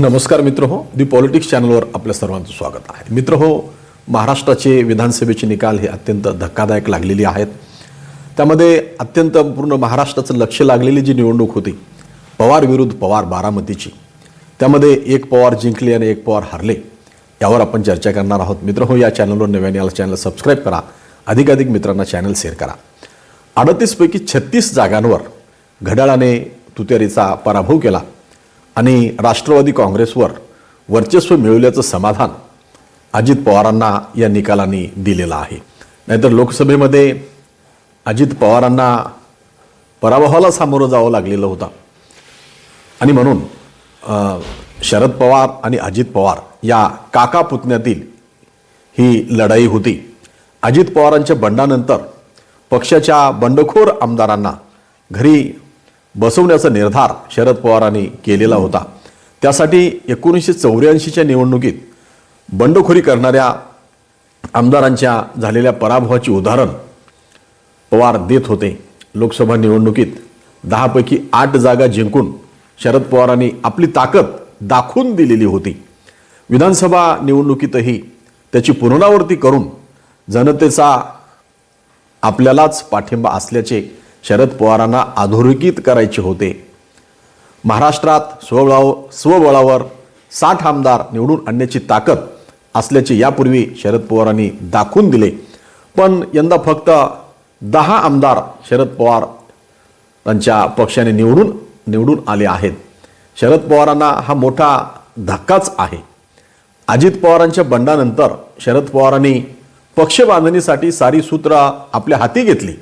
नमस्कार मित्र हो दी पॉलिटिक्स चॅनलवर आपल्या सर्वांचं स्वागत आहे. मित्र हो महाराष्ट्राचे विधानसभेचे निकाल हे अत्यंत धक्कादायक लागलेले आहेत. त्यामध्ये अत्यंत पूर्ण महाराष्ट्राचं लक्ष लागलेली जी निवडणूक होती पवार विरुद्ध पवार बारामतीची. त्यामध्ये एक पवार जिंकले आणि एक पवार हरले यावर आपण चर्चा करणार आहोत. मित्र हो या चॅनलवर नव्याने याला चॅनल सबस्क्राईब करा अधिकाधिक मित्रांना चॅनल शेअर करा. अडतीसपैकी छत्तीस जागांवर घड्याळाने तुतेरीचा पराभव केला. आणि राष्ट्रवादी काँग्रेसवर वर्चस्व मिळवल्याचं समाधान अजित पवारांना या निकालांनी दिलेलं आहे. नाहीतर लोकसभेमध्ये अजित पवारांना पराभवाला सामोरं जावं लागलेलं होतं. आणि म्हणून शरद पवार आणि अजित पवार या काका पुतण्यातील ही लढाई होती. अजित पवारांच्या बंडानंतर पक्षाच्या बंडखोर आमदारांना घरी बसवण्याचा निर्धार शरद पवारांनी केलेला होता. त्यासाठी एकोणीसशे चौऱ्याऐंशीच्या निवडणुकीत बंडखोरी करणाऱ्या आमदारांच्या झालेल्या पराभवाची उदाहरण पवार देत होते. लोकसभा निवडणुकीत दहापैकी आठ जागा जिंकून शरद पवारांनी आपली ताकद दाखवून दिलेली होती. विधानसभा निवडणुकीतही त्याची पुनरावृत्ती करून जनतेचा आपल्यालाच पाठिंबा असल्याचे शरद पवारांना अधोरेखित करायचे होते. महाराष्ट्रात स्वबळाव स्वबळावर साठ आमदार निवडून आणण्याची ताकद असल्याचे यापूर्वी शरद पवारांनी दाखवून दिले. पण यंदा फक्त दहा आमदार शरद पवार त्यांच्या पक्षाने निवडून निवडून आले आहेत. शरद पवारांना हा मोठा धक्काच आहे. अजित पवारांच्या बंडानंतर शरद पवारांनी पक्ष बांधणीसाठी सारी सूत्र आपल्या हाती घेतली.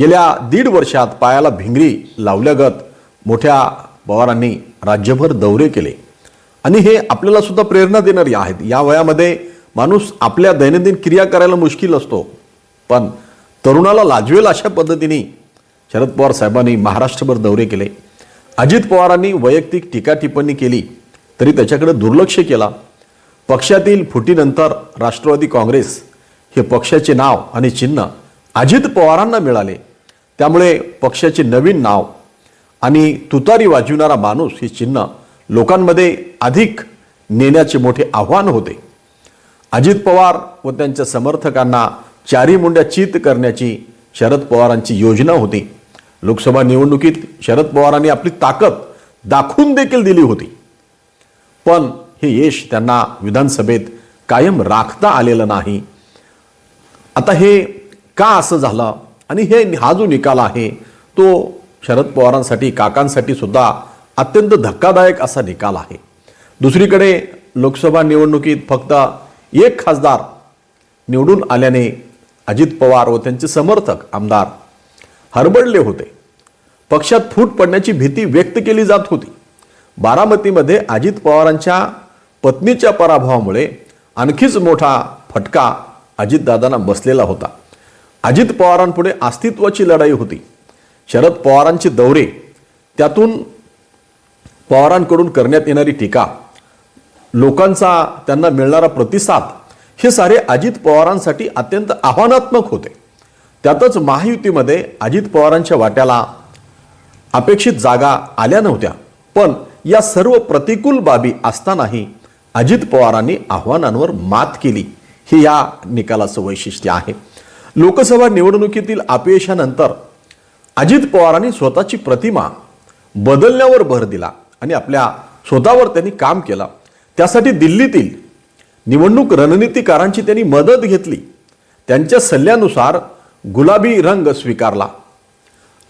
गेल्या दीड वर्षात पायाला भिंगरी लावल्यागत मोठ्या पवारांनी राज्यभर दौरे केले. आणि हे आपल्याला सुद्धा प्रेरणा देणारी आहेत. या वयामध्ये माणूस आपल्या दैनंदिन क्रिया करायला मुश्किल असतो. पण तरुणाला लाजवेल अशा पद्धतीने शरद पवार साहेबांनी महाराष्ट्रभर दौरे केले. अजित पवारांनी वैयक्तिक टीका टिप्पणी केली तरी त्याच्याकडे दुर्लक्ष केला. पक्षातील फुटीनंतर राष्ट्रवादी काँग्रेस हे पक्षाचे नाव आणि चिन्ह अजित पवारांना मिळाले. त्यामुळे पक्षाचे नवीन नाव आणि तुतारी वाजविणारा माणूस हे चिन्ह लोकांमध्ये अधिक नेण्याचे मोठे आव्हान होते. अजित पवार व त्यांच्या समर्थकांना चारी मुंड्या चित करण्याची शरद पवारांची योजना होती. लोकसभा निवडणुकीत शरद पवारांनी आपली ताकद दाखवून देखील दिली होती. पण हे यश त्यांना विधानसभेत कायम राखता आलेलं नाही. आता हे का असं झालं? आणि हे हा जो निकाल आहे तो शरद पवारांसाठी काकांसाठी सुद्धा अत्यंत धक्कादायक असा निकाल आहे. दुसरीकडे लोकसभा निवडणुकीत फक्त एक खासदार निवडून आल्याने अजित पवार व त्यांचे समर्थक आमदार हरबडले होते. पक्षात फूट पडण्याची भीती व्यक्त केली जात होती. बारामतीमध्ये अजित पवारांच्या पत्नीच्या पराभवामुळे आणखीच मोठा फटका अजितदादांना बसलेला होता. अजित पवारांपुढे अस्तित्वाची लढाई होती. शरद पवारांचे दौरे त्यातून पवारांकडून करण्यात येणारी टीका लोकांचा त्यांना मिळणारा प्रतिसाद हे सारे अजित पवारांसाठी अत्यंत आव्हानात्मक होते. त्यातच महायुतीमध्ये अजित पवारांच्या वाट्याला अपेक्षित जागा आल्या नव्हत्या. पण या सर्व प्रतिकूल बाबी असतानाही अजित पवारांनी आव्हानांवर मात केली. हे या निकालाचं वैशिष्ट्य आहे. लोकसभा निवडणुकीतील अपयशानंतर अजित पवारांनी स्वतःची प्रतिमा बदलण्यावर भर दिला आणि आपल्या स्वतःवर त्यांनी काम केलं. त्यासाठी दिल्लीतील निवडणूक रणनीतिकारांची त्यांनी मदत घेतली. त्यांच्या सल्ल्यानुसार गुलाबी रंग स्वीकारला.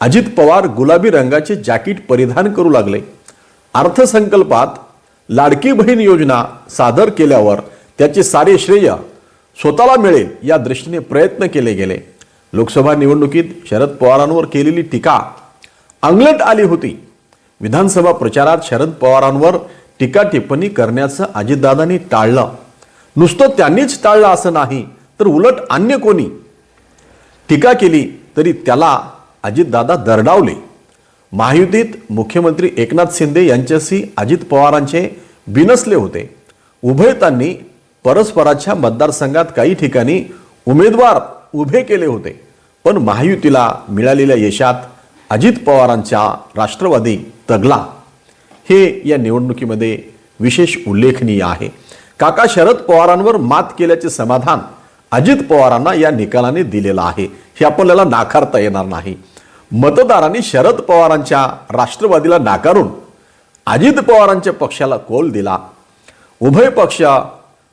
अजित पवार गुलाबी रंगाचे जॅकेट परिधान करू लागले. अर्थसंकल्पात लाडकी बहीण योजना सादर केल्यावर त्याचे सारे श्रेय स्वतःला मिळेल या दृष्टीने प्रयत्न केले गेले. लोकसभा निवडणुकीत शरद पवारांवर केलेली टीका अंगलट आली होती. विधानसभा प्रचारात शरद पवारांवर टीका टिप्पणी करण्याचं अजितदादांनी टाळलं. नुसतं त्यांनीच टाळलं असं नाही तर उलट अन्य कोणी? टीका केली तरी त्याला अजितदादा दरडावले. महायुतीत मुख्यमंत्री एकनाथ शिंदे यांच्याशी अजित पवारांचे बिनसले होते. उभयतांनी परस्पराच्या मतदारसंघात काही ठिकाणी उमेदवार उभे केले होते पण महायुतीला मिळालेल्या यशात अजित पवारांच्या राष्ट्रवादी तगला हे या निवडणुकीमध्ये विशेष उल्लेखनीय आहे. काका शरद पवारांवर मात केल्याचे समाधान अजित पवारांना या निकालाने दिलेलं आहे. हे आपल्याला नाकारता येणार नाही. मतदारांनी शरद पवारांच्या राष्ट्रवादीला नाकारून अजित पवारांच्या पक्षाला कोल दिला. उभय पक्ष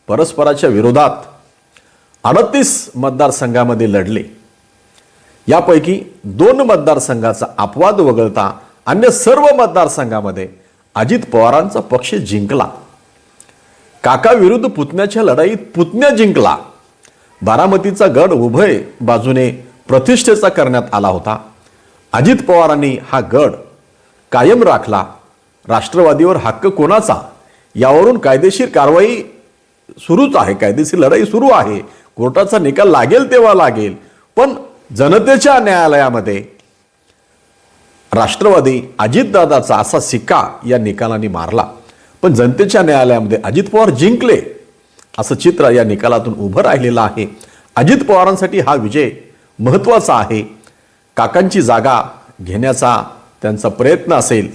परस्पराच्या विरोधात अडतीस मतदारसंघामध्ये लढले. यापैकी दोन मतदारसंघाचा अपवाद वगळता अन्य सर्व मतदारसंघामध्ये अजित पवारांचा पक्ष जिंकला. काका विरुद्ध पुतण्याच्या लढाईत पुतण्या जिंकला. बारामतीचा गड उभय बाजूने प्रतिष्ठेचा करण्यात आला होता. अजित पवारांनी हा गड कायम राखला. राष्ट्रवादीवर हक्क कोणाचा? यावरून कायदेशीर कारवाई सुरूच आहे कायदेशीर लढाई सुरू आहे. कोर्टाचा निकाल लागेल तेव्हा लागेल. पण जनतेच्या न्यायालयामध्ये राष्ट्रवादी अजितदादाचा असा सिक्का या निकालाने मारला. पण जनतेच्या न्यायालयामध्ये अजित पवार जिंकले असं चित्र या निकालातून उभं राहिलेलं आहे. अजित पवारांसाठी हा विजय महत्त्वाचा आहे. काकांची जागा घेण्याचा त्यांचा प्रयत्न असेल.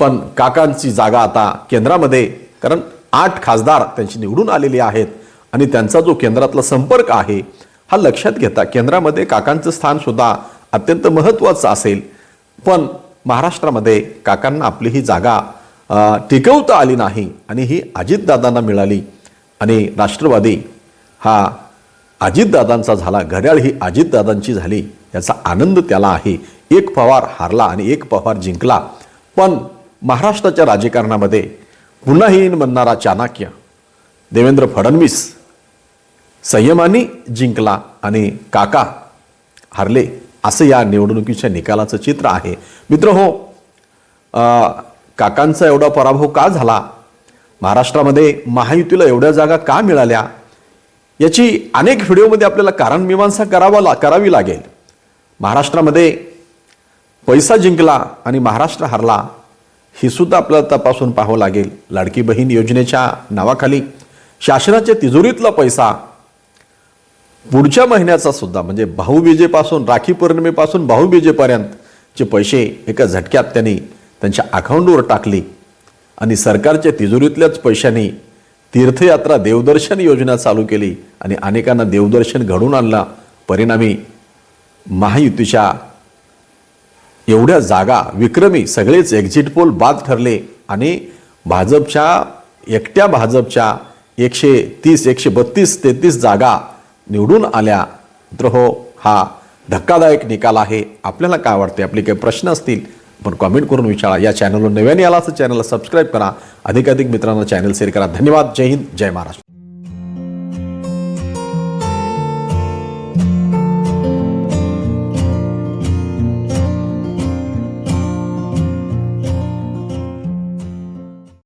पण काकांची जागा आता केंद्रामध्ये कारण आठ खासदार त्यांची निवडून आलेले आहेत आणि त्यांचा जो केंद्रातला संपर्क आहे हा लक्षात घेता केंद्रामध्ये काकांचं स्थान सुद्धा अत्यंत महत्त्वाचं असेल. पण महाराष्ट्रामध्ये काकांना आपली ही जागा टिकवता आली नाही आणि ही अजितदादांना मिळाली. आणि राष्ट्रवादी हा अजितदादांचा झाला घड्याळ ही अजितदादांची झाली याचा आनंद त्याला आहे. एक पवार हारला आणि एक पवार जिंकला. पण महाराष्ट्राच्या राजकारणामध्ये पुन्हा येईन म्हणणारा चाणक्य देवेंद्र फडणवीस संयमाने जिंकला आणि काका हरले असं या निवडणुकीच्या निकालाचं चित्र आहे. मित्र हो काकांचा एवढा पराभव का झाला? महाराष्ट्रामध्ये महायुतीला एवढ्या जागा का मिळाल्या? याची अनेक व्हिडिओमध्ये आपल्याला कारणमीमांसा करावा ला करावी लागेल. महाराष्ट्रामध्ये पैसा जिंकला आणि महाराष्ट्र हरला ही सुद्धा आपल्याला तपासून पाहावं लागेल. लाडकी बहीण योजनेच्या नावाखाली शासनाच्या तिजोरीतला पैसा पुढच्या महिन्याचा सुद्धा म्हणजे भाऊबीजेपासून राखी पौर्णिमेपासून भाऊबीजेपर्यंतचे पैसे एका झटक्यात त्यांनी त्यांच्या अकाउंटवर टाकली. आणि सरकारच्या तिजोरीतल्याच पैशांनी तीर्थयात्रा देवदर्शन योजना चालू केली आणि अनेकांना देवदर्शन घडून आणला. परिणामी महायुतीच्या एवढ्या जागा विक्रमी सगळेच एक्झिट पोल बाद ठरले आणि भाजपच्या एकट्या भाजपच्या एकशे तीस एकशे बत्तीस तेहतीस जागा निवडून आल्या. द्रहो हो हा धक्कादायक निकाल आहे. आपल्याला काय वाटते आपले काही प्रश्न असतील पण कॉमेंट करून विचारा. या चॅनलवर नव्याने आला असं चॅनलला सबस्क्राईब करा. अधिकाधिक मित्रांना चॅनल शेअर करा. धन्यवाद. जय हिंद. जय महाराष्ट्र.